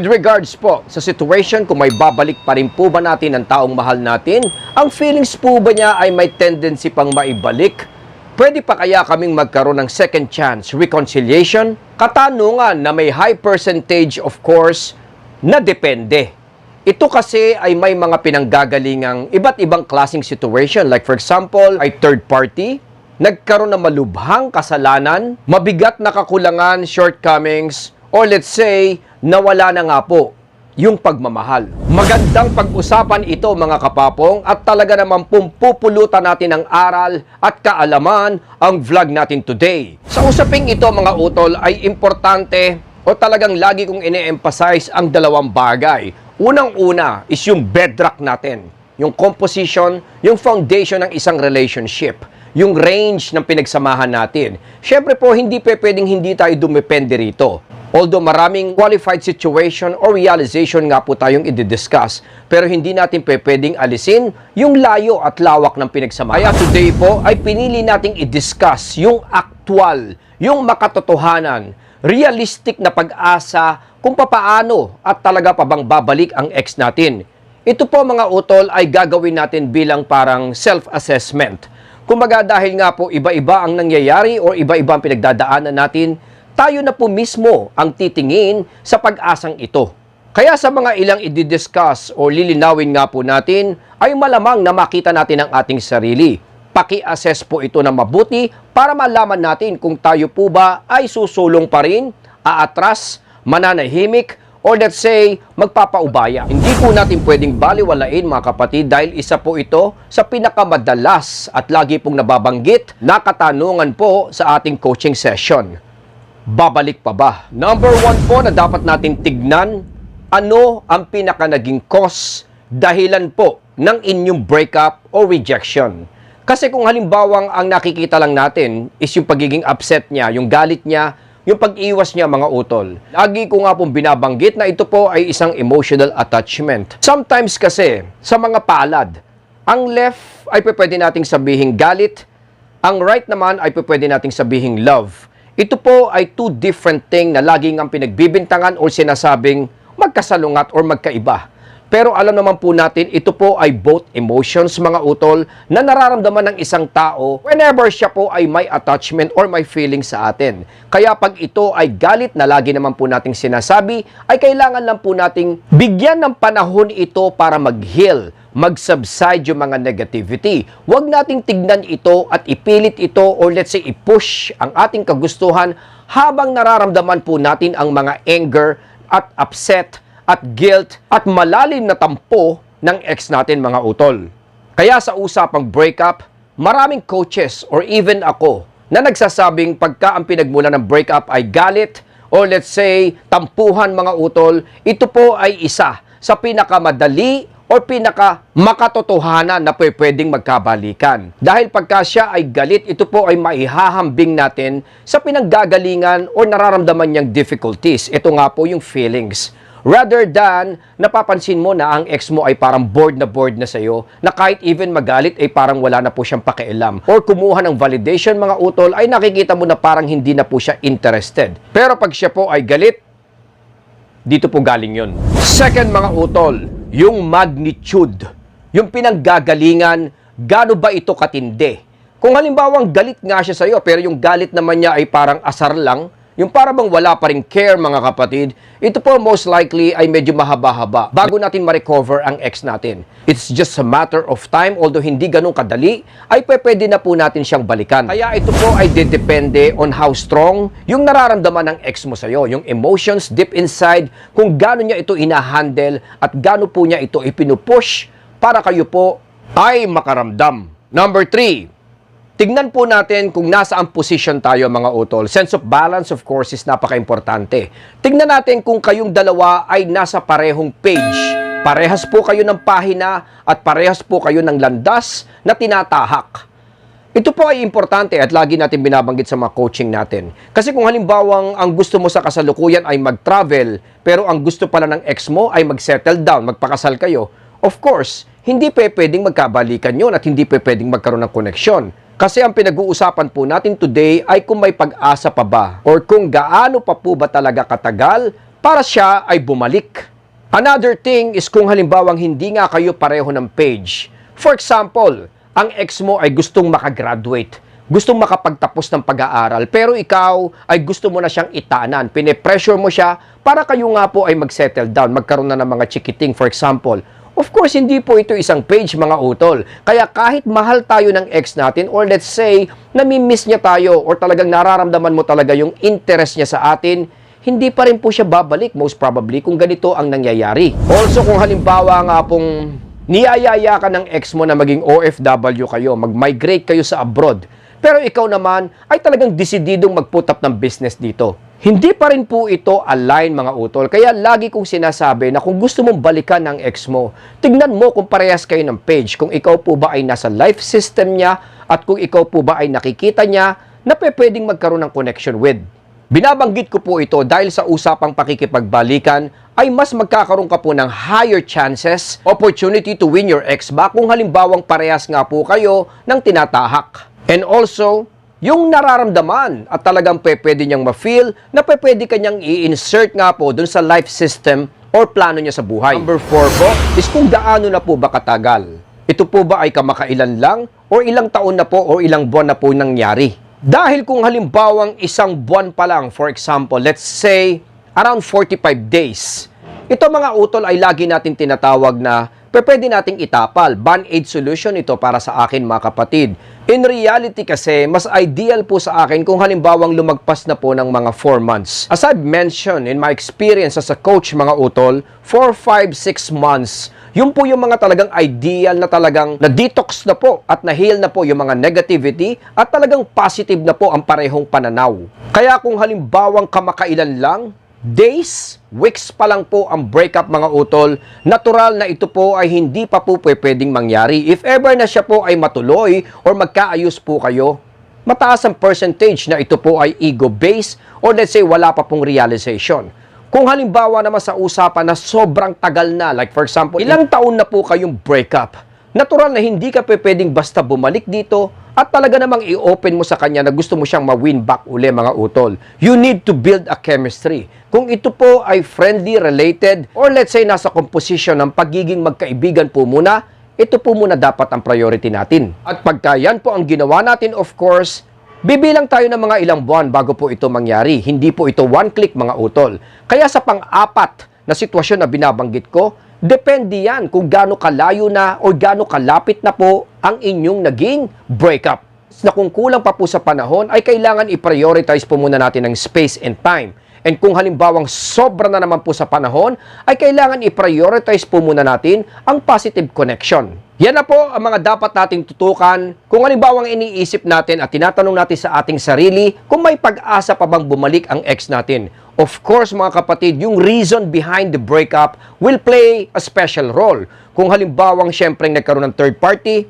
With regards po sa situation kung may babalik pa rin po ba natin ang taong mahal natin, ang feelings po ba niya ay may tendency pang maibalik? Pwede pa kaya kaming magkaroon ng second chance reconciliation? Katanungan na may high percentage of course na depende. Ito kasi ay may mga pinanggagalingang iba't ibang klaseng situation. Like for example, ay third party, nagkaroon ng malubhang kasalanan, mabigat na kakulangan, shortcomings, or let's say, nawala na nga po yung pagmamahal. Magandang pag-usapan ito mga kapapong at talaga naman pumpupulutan natin ng aral at kaalaman ang vlog natin today. Sa usaping ito mga utol ay importante o talagang lagi kong ine-emphasize ang dalawang bagay. Unang-una is yung bedrock natin, yung composition, yung foundation ng isang relationship yung range ng pinagsamahan natin. Siyempre po, hindi pe pwedeng hindi tayo dumepende rito. Although maraming qualified situation or realization nga po tayong i-discuss, pero hindi natin pwedeng alisin yung layo at lawak ng pinagsamahan. Kaya today po ay pinili nating i-discuss yung actual, yung makatotohanan, realistic na pag-asa kung papaano at talaga pa bang babalik ang ex natin. Ito po mga utol ay gagawin natin bilang parang self-assessment. Kumbaga dahil nga po iba-iba ang nangyayari o iba-iba ang pinagdadaanan natin, tayo na po mismo ang titingin sa pag-asang ito. Kaya sa mga ilang i-discuss o lilinawin nga po natin, ay malamang na makita natin ang ating sarili. Paki-assess po ito na mabuti para malaman natin kung tayo po ba ay susulong pa rin, aatras, mananahimik, or let's say, magpapaubaya. Hindi po natin pwedeng baliwalain mga kapatid dahil isa po ito sa pinakamadalas at lagi pong nababanggit na katanungan po sa ating coaching session. Babalik pa ba? Number one po na dapat natin tignan, ano ang pinaka naging cause, dahilan po ng inyong breakup o rejection. Kasi kung halimbawang ang nakikita lang natin is yung pagiging upset niya, yung galit niya, yung pag-iwas niya mga utol. Lagi ko nga pong binabanggit na ito po ay isang emotional attachment. Sometimes kasi, sa mga palad, ang left ay pwede nating sabihin galit, ang right naman ay pwede nating sabihin love. Ito po ay two different thing na laging ang pinagbibintangan o sinasabing magkasalungat or magkaiba. Pero alam naman po natin, ito po ay both emotions, mga utol, na nararamdaman ng isang tao whenever siya po ay may attachment or may feeling sa atin. Kaya pag ito ay galit na lagi naman po nating sinasabi, ay kailangan lang po nating bigyan ng panahon ito para mag-heal, mag-subside yung mga negativity. Huwag nating tignan ito at ipilit ito or let's say i-push ang ating kagustuhan habang nararamdaman po natin ang mga anger at upset at guilt at malalim na tampo ng ex natin mga utol. Kaya sa usapang breakup, maraming coaches or even ako na nagsasabing pagka ang pinagmula ng breakup ay galit or let's say tampuhan mga utol, ito po ay isa sa pinakamadali or pinaka makatotohanan na pwe- pwedeng magkabalikan. Dahil pagka siya ay galit, ito po ay maihahambing natin sa pinanggagalingan or nararamdaman niyang difficulties. Ito nga po yung feelings. Rather than napapansin mo na ang ex mo ay parang bored na bored na sa'yo, na kahit even magalit ay parang wala na po siyang pakialam. Or kumuha ng validation mga utol ay nakikita mo na parang hindi na po siya interested. Pero pag siya po ay galit, dito po galing yon. Second mga utol, yung magnitude. Yung pinanggagalingan, gaano ba ito katindi? Kung halimbawang galit nga siya sa'yo, pero yung galit naman niya ay parang asar lang, yung para bang wala pa rin care mga kapatid, ito po most likely ay medyo mahaba-haba bago natin ma-recover ang ex natin. It's just a matter of time, although hindi ganun kadali, ay pwede na po natin siyang balikan. Kaya ito po ay depende on how strong yung nararamdaman ng ex mo sa'yo, yung emotions deep inside, kung gaano niya ito inahandle at gaano po niya ito ipinupush para kayo po ay makaramdam. Number three, Tignan po natin kung nasa ang position tayo mga utol. Sense of balance of course is napaka-importante. Tignan natin kung kayong dalawa ay nasa parehong page. Parehas po kayo ng pahina at parehas po kayo ng landas na tinatahak. Ito po ay importante at lagi natin binabanggit sa mga coaching natin. Kasi kung halimbawang ang gusto mo sa kasalukuyan ay mag-travel, pero ang gusto pala ng ex mo ay mag-settle down, magpakasal kayo, of course, hindi pe pwedeng magkabalikan yon at hindi pe pwedeng magkaroon ng koneksyon. Kasi ang pinag-uusapan po natin today ay kung may pag-asa pa ba or kung gaano pa po ba talaga katagal para siya ay bumalik. Another thing is kung halimbawang hindi nga kayo pareho ng page. For example, ang ex mo ay gustong makagraduate, gustong makapagtapos ng pag-aaral, pero ikaw ay gusto mo na siyang itanan, pinipressure mo siya para kayo nga po ay mag-settle down, magkaroon na ng mga chikiting, for example. Of course, hindi po ito isang page, mga utol. Kaya kahit mahal tayo ng ex natin, or let's say, nami-miss niya tayo, or talagang nararamdaman mo talaga yung interest niya sa atin, hindi pa rin po siya babalik most probably kung ganito ang nangyayari. Also kung halimbawa nga pong niyayaya ka ng ex mo na maging OFW kayo, mag-migrate kayo sa abroad, pero ikaw naman ay talagang desididong mag-put up ng business dito. Hindi pa rin po ito align mga utol. Kaya lagi kong sinasabi na kung gusto mong balikan ng ex mo, tignan mo kung parehas kayo ng page. Kung ikaw po ba ay nasa life system niya at kung ikaw po ba ay nakikita niya na pwedeng magkaroon ng connection with. Binabanggit ko po ito dahil sa usapang pakikipagbalikan ay mas magkakaroon ka po ng higher chances, opportunity to win your ex back kung halimbawang parehas nga po kayo ng tinatahak. And also, yung nararamdaman at talagang pwede niyang ma-feel na pwede kanyang i-insert nga po dun sa life system or plano niya sa buhay. Number four po is kung gaano na po ba katagal. Ito po ba ay kamakailan lang or ilang taon na po or ilang buwan na po nangyari? Dahil kung halimbawang isang buwan pa lang, for example, let's say around 45 days, ito mga utol ay lagi natin tinatawag na pwede nating itapal. Band-aid solution ito para sa akin mga kapatid. In reality kasi, mas ideal po sa akin kung halimbawang lumagpas na po ng mga 4 months. As I've mentioned in my experience as a coach mga utol, 4, 5, 6 months, yun po yung mga talagang ideal na talagang na-detox na po at na-heal na po yung mga negativity at talagang positive na po ang parehong pananaw. Kaya kung halimbawang kamakailan lang, days, weeks pa lang po ang breakup mga utol, natural na ito po ay hindi pa po pwedeng mangyari. If ever na siya po ay matuloy or magkaayos po kayo, mataas ang percentage na ito po ay ego-based or let's say wala pa pong realization. Kung halimbawa naman sa usapan na sobrang tagal na, like for example, ilang taon na po kayong breakup, natural na hindi ka pwedeng basta bumalik dito at talaga namang i-open mo sa kanya na gusto mo siyang ma-win back uli mga utol. You need to build a chemistry. Kung ito po ay friendly, related, or let's say nasa composition ng pagiging magkaibigan po muna, ito po muna dapat ang priority natin. At pagka yan po ang ginawa natin, of course, Bibilang tayo ng mga ilang buwan bago po ito mangyari. Hindi po ito one click mga utol. Kaya sa pang-apat na sitwasyon na binabanggit ko, depende yan kung gaano kalayo na o gaano kalapit na po ang inyong naging breakup. Na kung kulang pa po sa panahon, ay kailangan i-prioritize po muna natin ang space and time. And kung halimbawang sobra na naman po sa panahon, ay kailangan i-prioritize po muna natin ang positive connection. Yan na po ang mga dapat nating tutukan kung halimbawang iniisip natin at tinatanong natin sa ating sarili kung may pag-asa pa bang bumalik ang ex natin. Of course mga kapatid, yung reason behind the breakup will play a special role. Kung halimbawang syempre nagkaroon ng third party,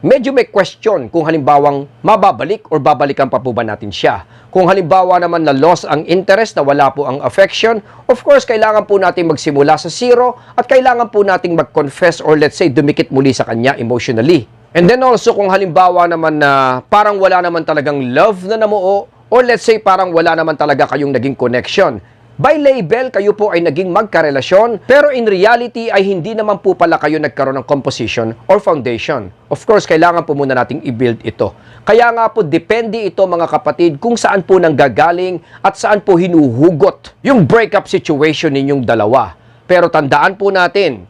medyo may question kung halimbawang mababalik or babalikan pa po ba natin siya. Kung halimbawa naman na loss ang interest, na wala po ang affection, of course, kailangan po natin magsimula sa zero at kailangan po nating mag-confess or let's say dumikit muli sa kanya emotionally. And then also kung halimbawa naman na parang wala naman talagang love na namuo or let's say parang wala naman talaga kayong naging connection, By label, kayo po ay naging magkarelasyon, pero in reality ay hindi naman po pala kayo nagkaroon ng composition or foundation. Of course, kailangan po muna nating i-build ito. Kaya nga po, depende ito mga kapatid kung saan po nanggagaling at saan po hinuhugot yung breakup situation ninyong dalawa. Pero tandaan po natin,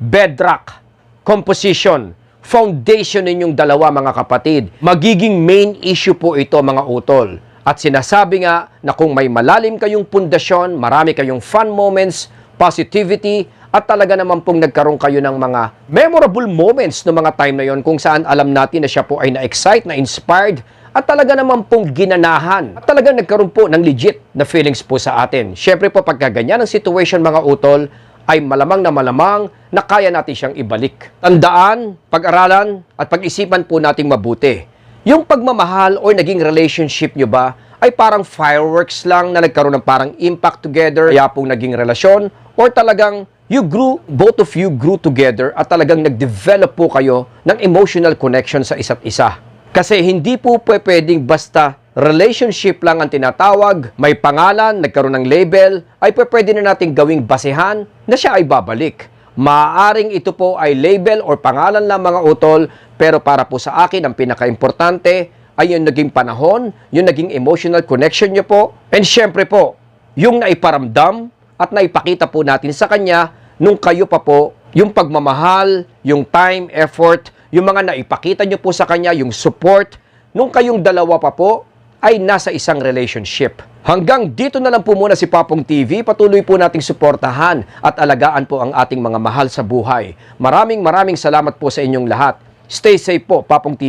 bedrock, composition, foundation ninyong dalawa mga kapatid, magiging main issue po ito mga utol. At sinasabi nga na kung may malalim kayong pundasyon, marami kayong fun moments, positivity, at talaga naman pong nagkaroon kayo ng mga memorable moments no mga time na yon kung saan alam natin na siya po ay na-excite, na-inspired, at talaga naman pong ginanahan. At talaga nagkaroon po ng legit na feelings po sa atin. Siyempre po pagka ganyan ang situation mga utol, ay malamang na malamang na kaya natin siyang ibalik. Tandaan, pag-aralan, at pag-isipan po nating mabuti. Yung pagmamahal or naging relationship nyo ba ay parang fireworks lang na nagkaroon ng parang impact together, kaya pong naging relasyon, or talagang you grew, both of you grew together at talagang nag-develop po kayo ng emotional connection sa isa't isa. Kasi hindi po pwe- pwedeng basta relationship lang ang tinatawag, may pangalan, nagkaroon ng label, ay pwede na nating gawing basehan na siya ay babalik. Maaaring ito po ay label or pangalan lang mga utol, pero para po sa akin, ang pinaka-importante ay yung naging panahon, yung naging emotional connection nyo po, and syempre po, yung naiparamdam at naipakita po natin sa kanya nung kayo pa po, yung pagmamahal, yung time, effort, yung mga naipakita nyo po sa kanya, yung support, nung kayong dalawa pa po, ay nasa isang relationship. Hanggang dito na lang po muna si Papong TV. Patuloy po nating suportahan at alagaan po ang ating mga mahal sa buhay. Maraming maraming salamat po sa inyong lahat. Stay safe po, Papong TV.